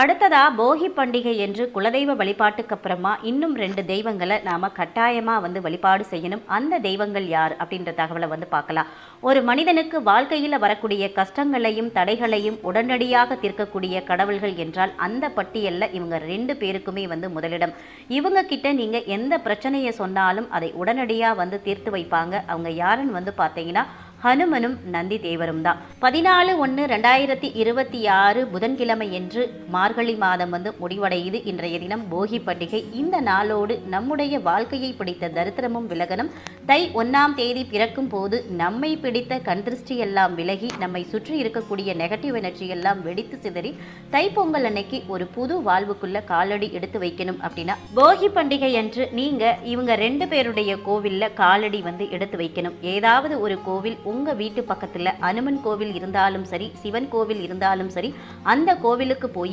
அடுத்ததா போகி பண்டிகை என்று குலதெய்வ வழிபாட்டுக்கு அப்புறமா இன்னும் ரெண்டு தெய்வங்களை நாம கட்டாயமா வந்து வழிபாடு செய்யணும். அந்த தெய்வங்கள் யார் அப்படின்ற தகவலை வந்து பார்க்கலாம். ஒரு மனிதனுக்கு வாழ்க்கையில் வரக்கூடிய கஷ்டங்களையும் தடைகளையும் உடனடியாக தீர்க்கக்கூடிய கடவுள்கள் என்றால் அந்த பட்டியலில் இவங்க ரெண்டு பேருக்குமே வந்து முதலிடம். இவங்க கிட்ட நீங்க எந்த பிரச்சனையை சொன்னாலும் அதை உடனடியாக வந்து தீர்த்து வைப்பாங்க. அவங்க யாருன்னு வந்து பார்த்தீங்கன்னா ஹனுமனும் நந்தி தேவரும் தான். பதினாலு ஒன்று ரெண்டாயிரத்தி இருபத்தி ஆறு புதன்கிழமை என்று மார்கழி மாதம் வந்து முடிவடையுது. இன்றைய தினம் போகி பண்டிகை. இந்த நாளோடு நம்முடைய வாழ்க்கையை பிடித்த தரித்திரமும் விலகனும் தை ஒன்றாம் தேதி பிறக்கும் போது நம்மை பிடித்த கண்திருஷ்டி எல்லாம் விலகி நம்மை சுற்றி இருக்கக்கூடிய நெகட்டிவ் எனர்ஜி எல்லாம் வெடித்து சிதறி தைப்பொங்கல் அன்னைக்கு ஒரு புது வாழ்வுக்குள்ள காலடி எடுத்து வைக்கணும் அப்படின்னா போகி பண்டிகை அன்று நீங்க இவங்க ரெண்டு பேருடைய கோவில்ல காலடி வந்து எடுத்து வைக்கணும். ஏதாவது ஒரு கோவில் உங்கள் வீட்டு பக்கத்தில் அனுமன் கோவில் இருந்தாலும் சரி சிவன் கோவில் இருந்தாலும் சரி அந்த கோவிலுக்கு போய்